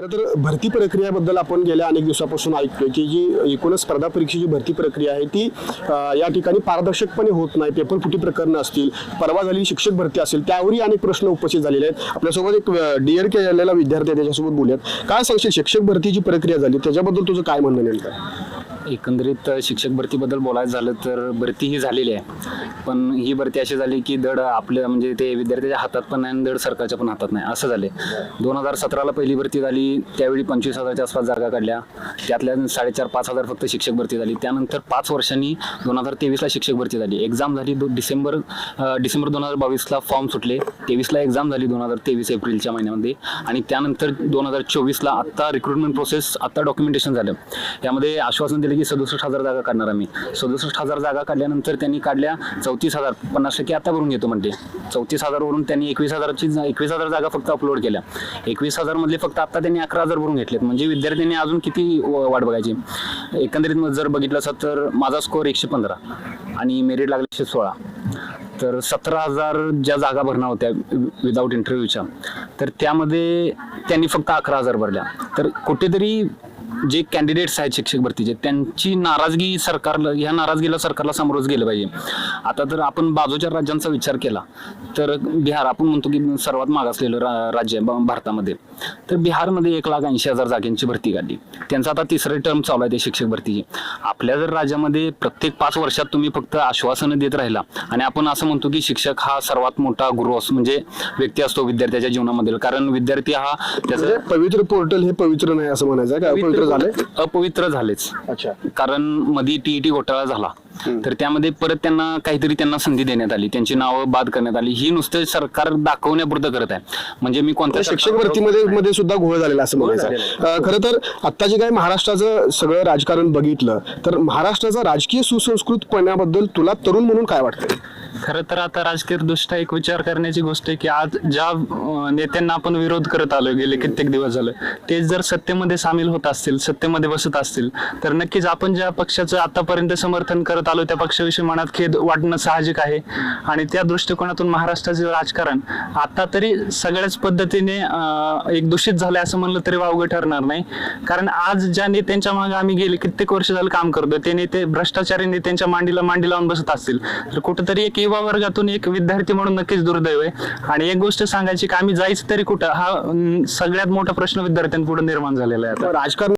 तर भरती प्रक्रियाबद्दल आपण गेल्या अनेक दिवसापासून ऐकतोय की जी एकूणच स्पर्धा परीक्षेची भरती प्रक्रिया आहे ती या ठिकाणी पारदर्शकपणे होत नाही. पेपर फुटी प्रकरणं असतील परवा झालेली शिक्षक भरती असेल त्यावरही अनेक प्रश्न उपस्थित झालेले आहेत. आपल्यासोबत एक डी एड केलेला विद्यार्थी आहे त्याच्यासोबत बोलूयात. काय सांगशील शिक्षक भरतीची प्रक्रिया झाली त्याच्याबद्दल तुझं काय म्हणणं नेमकं? एकंदरीत शिक्षक भरतीबद्दल बोलायचं झालं तर भरती ही झालेली आहे. पण ही भरती अशी झाली की धड आपल्या म्हणजे ते विद्यार्थ्याच्या हातात पण नाही आणि धड सरकारच्या पण हातात नाही. असं झाले दोन हजार सतराला पहिली भरती झाली त्यावेळी पंचवीस हजारच्या आसपास जागा काढल्या. त्यातल्या साडेचार पाच हजार फक्त शिक्षक भरती झाली. त्यानंतर पाच वर्षांनी दोन हजार तेवीसला शिक्षक भरती झाली. एक्झाम झाली डिसेंबर डिसेंबर दोन हजार बावीसला फॉर्म सुटले. तेवीसला एक्झाम झाली दोन हजार तेवीस एप्रिलच्या महिन्यामध्ये. आणि त्यानंतर दोन हजार चोवीसला आत्ता रिक्रुटमेंट प्रोसेस आत्ता डॉक्युमेंटेशन झालं. त्यामध्ये आश्वासन सांगितलं की सदुसष्ट हजार जागा काढणार आम्ही. सदुसष्ट हजार जागा काढल्यानंतर त्यांनी काढल्या चौतीस हजार पन्नास टक्के आता भरून घेतो म्हणते. चौतीस हजारवरून त्यांनी एकवीस हजाराची एकवीस हजार जागा फक्त अपलोड केल्या. एकवीस हजारमधले फक्त आता त्यांनी अकरा हजार भरून घेतलेत. म्हणजे विद्यार्थ्यांनी अजून किती व- वाट बघायची? एकंदरीत मग जर बघितलं असं तर माझा स्कोअर एकशे पंधरा आणि मेरिट लागले एकशे सोळा. तर सतरा हजार ज्या जागा भरणार होत्या विदाऊट इंटरव्ह्यूच्या तर त्यामध्ये त्यांनी फक्त अकरा हजार भरल्या. तर कुठेतरी जे कॅन्डिडेट्स आहेत शिक्षक भरतीचे त्यांची नाराजगी सरकारला ह्या नाराजगीला सरकारला समोरच गेलं पाहिजे. आता तर आपण बाजूच्या राज्यांचा विचार केला तर बिहार आपण म्हणतो की सर्वात मागासलेलं रा- राज्य आहे भारतामध्ये. तर बिहारमध्ये एक लाख ऐंशी हजार जागांची भरती काढली. त्यांचा आता तिसरे टर्म चालू आहे ते शिक्षक भरतीची. आपल्या जर राज्यामध्ये प्रत्येक पाच वर्षात तुम्ही फक्त आश्वासनं देत राहिला आणि आपण असं म्हणतो की शिक्षक हा सर्वात मोठा गुरु असतो म्हणजे व्यक्ती असतो विद्यार्थ्याच्या जीवनामधील. कारण विद्यार्थी हा त्याचं म्हणजे पवित्र पोर्टल हे पवित्र नाही असं म्हणायचं झालंय अपवित्र झालेच अच्छा. कारण मध्ये टीईटी घोटाळा झाला. तर त्यामध्ये परत त्यांना काहीतरी त्यांना संधी देण्यात आली. त्यांची नावं बाद करण्यात आली. ही नुसतं सरकार दाखवण्यापुरतं करत आहे. म्हणजे मी कोणत्या शिक्षक भरतीमध्ये मध्ये सुद्धा घोळ झालेला असं म्हणायचं. अं, खरं तर आता जे काही महाराष्ट्राचं सगळं राजकारण बघितलं तर महाराष्ट्राचा राजकीय सुसंस्कृतपणाबद्दल तुला तरुण म्हणून काय वाटतं खरं तर आता राजकीय दृष्ट्या एक विचार करण्याची गोष्ट आहे की आज ज्या नेत्यांना आपण विरोध करत आलो गेले कित्येक दिवस झालं ते जर सत्तेमध्ये सामील होत असतील सत्तेमध्ये बसत असतील तर नक्कीच आपण ज्या पक्षाचं आतापर्यंत समर्थन करत आलो त्या पक्षाविषयी मनात खेद वाटणं साहजिक आहे. आणि त्या दृष्टिकोनातून महाराष्ट्राचे राजकारण आता तरी सगळ्याच पद्धतीने एक दूषित झालं असं म्हणलं तरी वावगं ठरणार नाही. कारण आज ज्या नेत्यांच्या मागे आम्ही गेले कित्येक वर्ष झालं काम करतोय ते नेते भ्रष्टाचारी नेत्यांच्या मांडीला मांडी लावून बसत असतील. तर कुठेतरी एक युवा वर्गातून एक विद्यार्थी म्हणून नक्कीच दुर्दैव आहे. आणि एक गोष्ट सांगायची की आम्ही जायचं तरी कुठं? हा अं, सगळ्यात मोठा प्रश्न विद्यार्थ्यांपुढे निर्माण झालेला आहे आता. राजकारण